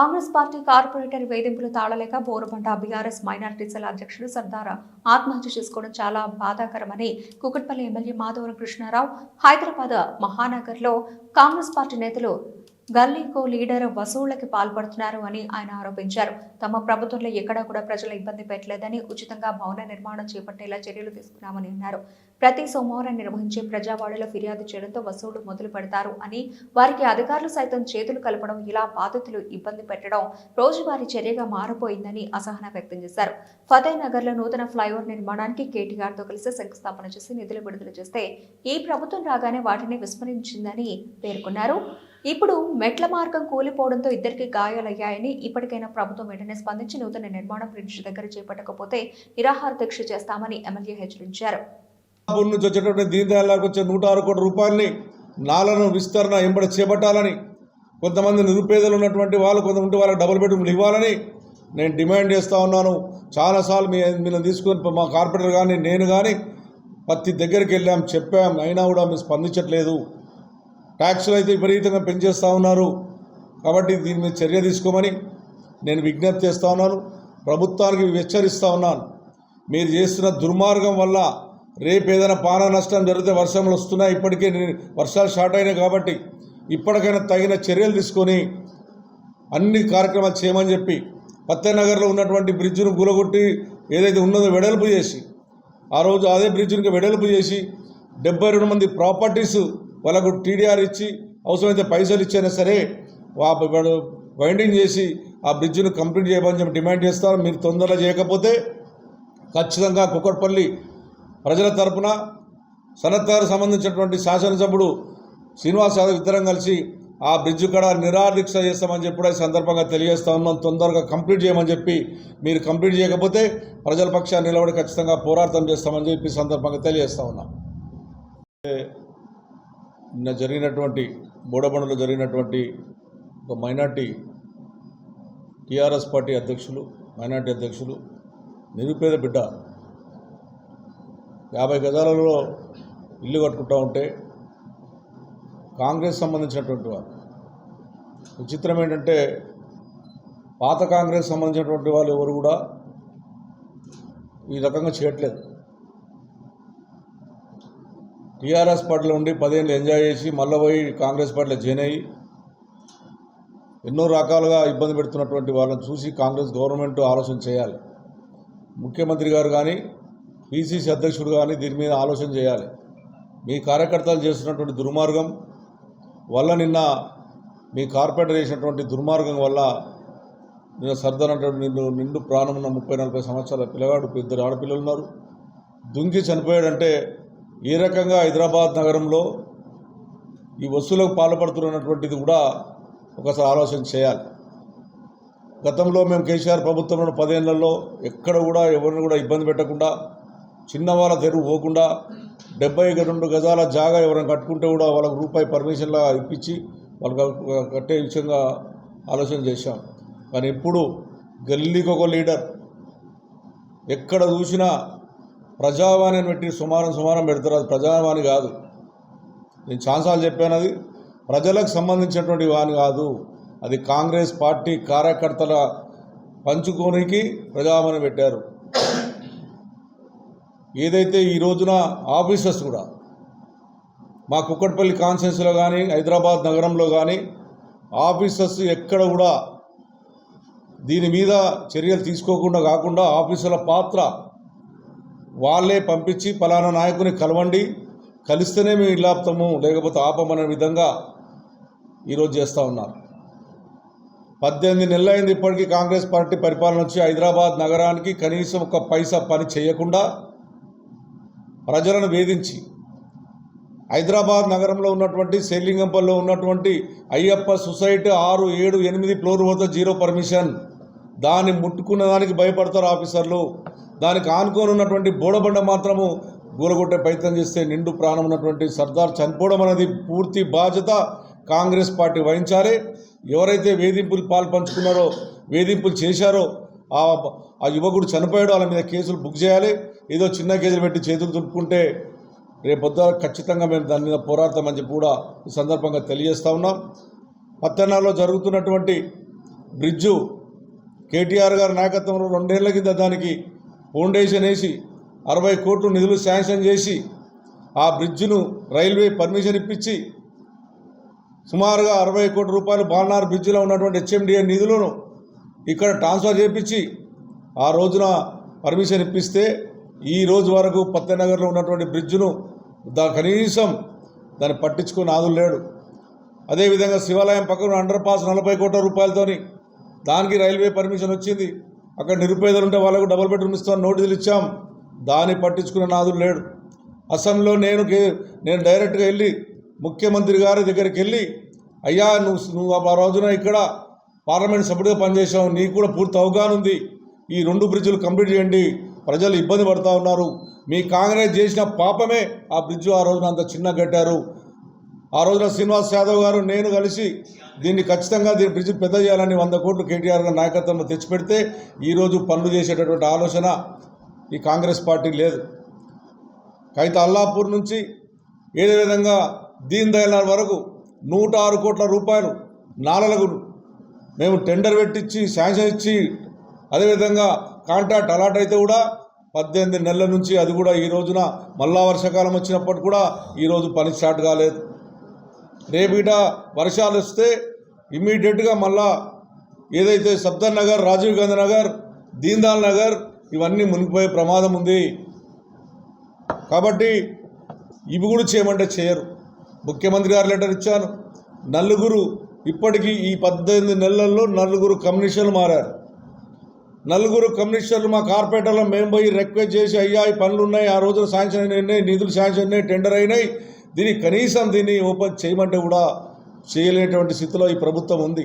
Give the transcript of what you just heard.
Congress party corporator వేధింపులు తాళలేక Borabanda BRS minority cell అధ్యక్షుడు సర్దార్ ఆత్మహత్య చేసుకోవడం చాలా బాధాకరమని కుకట్పల్లి ఎమ్మెల్యే మాధవరం కృష్ణారావు హైదరాబాద్ మహానగర్లో కాంగ్రెస్ పార్టీ నేతలు గల్లీకో లీడర్ వసూళ్ళకి పాల్పడుతున్నారు అని ఆయన ఆరోపించారు. తమ ప్రభుత్వంలో ఎక్కడా కూడా ప్రజల ఇబ్బంది పెట్టలేదని ఉచితంగా భవన నిర్మాణం చేపట్టేలా చర్యలు తీసుకున్నామని అన్నారు. ప్రతి సోమవారం నిర్వహించే ప్రజావాడలో ఫిర్యాదు చేయడంతో వసూళ్ళు మొదలు పెడతారు అని వారికి అధికారులు సైతం చేతులు కలపడం ఇలా బాధితులు ఇబ్బంది పెట్టడం రోజువారీ చర్యగా మారిపోయిందని అసహన వ్యక్తం చేశారు. ఫతే నగర్లో నూతన ఫ్లైఓవర్ నిర్మాణానికి కేటీఆర్తో కలిసి శంకుస్థాపన చేసి నిధులు విడుదల చేస్తే ఈ ప్రభుత్వం రాగానే వాటిని విస్మరించిందని పేర్కొన్నారు. ఇప్పుడు మెట్ల మార్గం కూలిపోవడంతో ఇద్దరికి గాయాలయ్యాయని ఇప్పటికైనా ప్రభుత్వం వెంటనే స్పందించి నూతన నిర్మాణం బ్రిడ్జ్ దగ్గర చేపట్టకపోతే నిరాహార దీక్ష చేస్తామని ఎమ్మెల్యే హెచ్చరించారు. నుంచి వచ్చేటటువంటి దీన్ వచ్చే నూట ఆరు కోట్ల రూపాయలని నాలను విస్తరణ ఎంబడి చేపట్టాలని కొంతమంది నిరుపేదలు ఉన్నటువంటి వాళ్ళు కొంతమంది వాళ్ళకి డబుల్ బెడ్రూమ్లు ఇవ్వాలని నేను డిమాండ్ చేస్తూ ఉన్నాను. చాలాసార్లు మీ మీరు తీసుకొని మా కార్పొరేటర్ కానీ నేను కానీ ప్రతి దగ్గరికి వెళ్ళాం చెప్పాం. అయినా కూడా మీరు స్పందించట్లేదు. ట్యాక్సులు అయితే విపరీతంగా పెంచేస్తూ ఉన్నారు. కాబట్టి దీని మీద చర్య తీసుకోమని నేను విజ్ఞప్తి చేస్తూ ఉన్నాను. ప్రభుత్వానికి హెచ్చరిస్తూ ఉన్నాను. మీరు చేస్తున్న దుర్మార్గం వల్ల రేపు ఏదైనా పాన నష్టం జరిగితే వర్షంలో వస్తున్నాయి. ఇప్పటికే వర్షాలు స్టార్ట్ అయినాయి కాబట్టి ఇప్పటికైనా తగిన చర్యలు తీసుకొని అన్ని కార్యక్రమాలు చేయమని చెప్పి పత్తెనగర్లో ఉన్నటువంటి బ్రిడ్జ్ను కూలగొట్టి ఏదైతే ఉన్నదో వెడల్పు చేసి ఆ రోజు అదే బ్రిడ్జ్ని ఇంకా వెడల్పు చేసి డెబ్బై రెండు మంది ప్రాపర్టీస్ వాళ్ళకు టీడీఆర్ ఇచ్చి అవసరమైతే పైసలు ఇచ్చైనా సరే వా- వాడు వైండింగ్ చేసి ఆ బ్రిడ్జ్ను కంప్లీట్ చేయమని చెప్పి డిమాండ్ చేస్తారు. మీరు తొందరగా చేయకపోతే ఖచ్చితంగా కుక్కట్పల్లి ప్రజల తరపున సనత్తారు సంబంధించినటువంటి శాసనసభ్యుడు శ్రీనివాస్ యాదవ్ ఇద్దరం కలిసి ఆ బ్రిడ్జ్ కూడా నిరాదీక్ష చేస్తామని చెప్పి కూడా ఈ సందర్భంగా తెలియజేస్తా ఉన్నాం. తొందరగా కంప్లీట్ చేయమని చెప్పి మీరు కంప్లీట్ చేయకపోతే ప్రజల పక్షాన్ని నిలబడి ఖచ్చితంగా పోరాటం చేస్తామని చెప్పి సందర్భంగా తెలియజేస్తా ఉన్నాం. నిన్న జరిగినటువంటి బోడబండలో జరిగినటువంటి ఒక మైనార్టీ టీఆర్ఎస్ పార్టీ అధ్యక్షులు మైనార్టీ అధ్యక్షులు నిరుపేద బిడ్డ యాభై గజాలలో ఇల్లు కట్టుకుంటూ ఉంటే కాంగ్రెస్ సంబంధించినటువంటి వారు. విచిత్రం ఏంటంటే పాత కాంగ్రెస్ సంబంధించినటువంటి వాళ్ళు ఎవరు కూడా ఈ రకంగా చేయట్లేదు. టీఆర్ఎస్ పార్టీలో ఉండి పదేళ్ళు ఎంజాయ్ చేసి మళ్ళీ పోయి కాంగ్రెస్ పార్టీలో జాయిన్ అయ్యి ఎన్నో రకాలుగా ఇబ్బంది పెడుతున్నటువంటి వాళ్ళని చూసి కాంగ్రెస్ గవర్నమెంట్ ఆలోచన చేయాలి. ముఖ్యమంత్రి గారు కానీ పిసిసి అధ్యక్షుడు కానీ దీని మీద ఆలోచన చేయాలి. మీ కార్యకర్తలు చేస్తున్నటువంటి దుర్మార్గం వల్ల నిన్న మీ కార్పొరేటర్ చేసినటువంటి దుర్మార్గం వల్ల నిన్న సర్దార్ అంటే నిన్ను నిండు ప్రాణం ఉన్న ముప్పై నలభై సంవత్సరాల పిల్లగాడు ఇద్దరు ఆడపిల్లలు ఉన్నారు. దుంకి చనిపోయాడంటే ఏ రకంగా హైదరాబాద్ నగరంలో ఈ వస్తువులకు పాల్పడుతున్నటువంటిది కూడా ఒకసారి ఆలోచన చేయాలి. గతంలో మేము కేసీఆర్ ప్రభుత్వంలో పదేళ్ళలో ఎక్కడ కూడా ఎవరిని కూడా ఇబ్బంది పెట్టకుండా చిన్నవాళ్ళ తెరువు పోకుండా డెబ్బై రెండు గజాల జాగా ఎవరైనా కట్టుకుంటే కూడా వాళ్ళకు రూపాయి పర్మిషన్లా ఇప్పించి వాళ్ళకి కట్టే విషయంగా ఆలోచన చేశాం. కానీ ఇప్పుడు గల్లీకి ఒక లీడర్ ఎక్కడ చూసినా ప్రజావాణి అని పెట్టి సుమారం సుమారం పెడతారు. అది ప్రజావాణి కాదు. నేను చాలాసార్లు చెప్పాను అది. ప్రజలకు సంబంధించినటువంటి వాణి కాదు. అది కాంగ్రెస్ పార్టీ కార్యకర్తల పంచుకోనికి ప్రజావాణి పెట్టారు. ఏదైతే ఈ రోజున ఆఫీసర్స్ కూడా మా కుక్కట్పల్లి కాన్స్టిట్యున్సీలో కానీ హైదరాబాద్ నగరంలో కానీ ఆఫీసర్స్ ఎక్కడ కూడా దీని మీద చర్యలు తీసుకోకుండా కాకుండా ఆఫీసర్ల పాత్ర వాళ్ళే పంపించి పలానా నాయకుని కలవండి. కలిస్తేనే మేము ఇల్లాపుతాము లేకపోతే ఆపమనే విధంగా ఈరోజు చేస్తూ ఉన్నారు. పద్దెనిమిది నెలలైంది ఇప్పటికీ కాంగ్రెస్ పార్టీ పరిపాలన వచ్చి హైదరాబాద్ నగరానికి కనీసం ఒక పైసా పని చేయకుండా ప్రజలను వేధించి హైదరాబాద్ నగరంలో ఉన్నటువంటి శ్రీలింగంపల్లిలో ఉన్నటువంటి అయ్యప్ప సొసైటీ ఆరు ఏడు ఎనిమిది ఫ్లోర్ వద్ద జీరో పర్మిషన్. దాన్ని ముట్టుకున్న దానికి భయపడతారు ఆఫీసర్లు. దానికి ఆనుకొని ఉన్నటువంటి బోడబండ మాత్రము గూలగొట్టే ప్రయత్నం చేస్తే నిండు ప్రాణం ఉన్నటువంటి సర్దార్ చనిపోవడం అనేది పూర్తి బాధ్యత కాంగ్రెస్ పార్టీ వహించాలి. ఎవరైతే వేధింపులు పాల్పంచుకున్నారో వేధింపులు చేశారో ఆ ఆ యువకుడు చనిపోయాడో వాళ్ళ మీద కేసులు బుక్ చేయాలి. ఏదో చిన్న కేసులు పెట్టి చేతులు తుడుపుకుంటే రేపొద్దు ఖచ్చితంగా మేము దాని మీద పోరాడతామని చెప్పి కూడా ఈ సందర్భంగా తెలియజేస్తా ఉన్నాం. పత్తనాల్లో జరుగుతున్నటువంటి బ్రిడ్జు కేటీఆర్ గారి నాయకత్వంలో రెండేళ్ళ కింద దానికి ఫౌండేషన్ వేసి అరవై కోట్లు నిధులు శాంక్షన్ చేసి ఆ బ్రిడ్జ్ను రైల్వే పర్మిషన్ ఇప్పించి సుమారుగా అరవై కోట్ల రూపాయలు బాలనార్ బ్రిడ్జిలో ఉన్నటువంటి హెచ్ఎండిఏ నిధులను ఇక్కడ ట్రాన్స్ఫర్ చేయించి ఆ రోజున పర్మిషన్ ఇప్పిస్తే ఈ రోజు వరకు పత్తనగర్లో ఉన్నటువంటి బ్రిడ్జ్ను దా కనీసం దాన్ని పట్టించుకుని ఆదులు లేడు. అదేవిధంగా శివాలయం పక్కన అండర్ పాస్ నలభై కోట్ల రూపాయలతోని దానికి రైల్వే పర్మిషన్ వచ్చింది. అక్కడ నిరుపేదలు ఉంటే వాళ్ళకు డబుల్ బెడ్రూమ్ ఇస్తాం నోటీసులు ఇచ్చాం. దాన్ని పట్టించుకున్న నాదుడు లేడు. అసెంబ్లీలో నేను నేను డైరెక్ట్గా వెళ్ళి ముఖ్యమంత్రి గారి దగ్గరికి వెళ్ళి అయ్యా నువ్వు నువ్వు ఆ రోజున ఇక్కడ పార్లమెంట్ సభ్యుడిగా పనిచేసావు నీకు కూడా పూర్తి అవగాహన ఉంది. ఈ రెండు బ్రిడ్జులు కంప్లీట్ చేయండి. ప్రజలు ఇబ్బంది పడుతూ ఉన్నారు. మీ కాంగ్రెస్ చేసిన పాపమే ఆ బ్రిడ్జ్ ఆ రోజున అంత చిన్న కట్టారు. ఆ రోజున శ్రీనివాస్ యాదవ్ గారు నేను కలిసి దీన్ని ఖచ్చితంగా దీని బ్రిడ్జ్ పెద్ద చేయాలని వంద కోట్లు కేటీఆర్ గారి నాయకత్వంలో తెచ్చిపెడితే ఈరోజు పనులు చేసేటటువంటి ఆలోచన ఈ కాంగ్రెస్ పార్టీ లేదు. కైత అల్లాపూర్ నుంచి ఏదే విధంగా దీన్ దయాళ్ వరకు నూట ఆరు కోట్ల రూపాయలు నాలలకు మేము టెండర్ పెట్టించి శాంక్షన్ ఇచ్చి అదేవిధంగా కాంట్రాక్ట్ అలాట్ అయితే కూడా పద్దెనిమిది నెలల నుంచి అది కూడా ఈ రోజున మళ్ళా వర్షాకాలం వచ్చినప్పటికి కూడా ఈరోజు పని స్టార్ట్ కాలేదు. రేపు వర్షాలు వస్తే ఇమ్మీడియట్గా మళ్ళా ఏదైతే సబ్దర్ నగర్ రాజీవ్ గాంధీ నగర్ దీన్దాల్ నగర్ ఇవన్నీ మునిగిపోయే ప్రమాదం ఉంది. కాబట్టి ఇవి కూడా చేయమంటే చేయరు. ముఖ్యమంత్రి గారు లెటర్ ఇచ్చాను. నలుగురు ఇప్పటికీ ఈ పద్దెనిమిది నెలల్లో నలుగురు కమిషన్లు మారారు. నలుగురు కమిషన్లు మా కార్పొరేటర్లో మేము పోయి రిక్వెస్ట్ చేసి అయ్యా ఈ పనులు ఉన్నాయి ఆ రోజున శాంక్షన్ అయినాయి నిధులు శాంక్షన్ అయినాయి టెండర్ అయినాయి దీన్ని కనీసం దీన్ని ఓపెన్ చేయమంటే కూడా చేయలేటువంటి స్థితిలో ఈ ప్రభుత్వం ఉంది.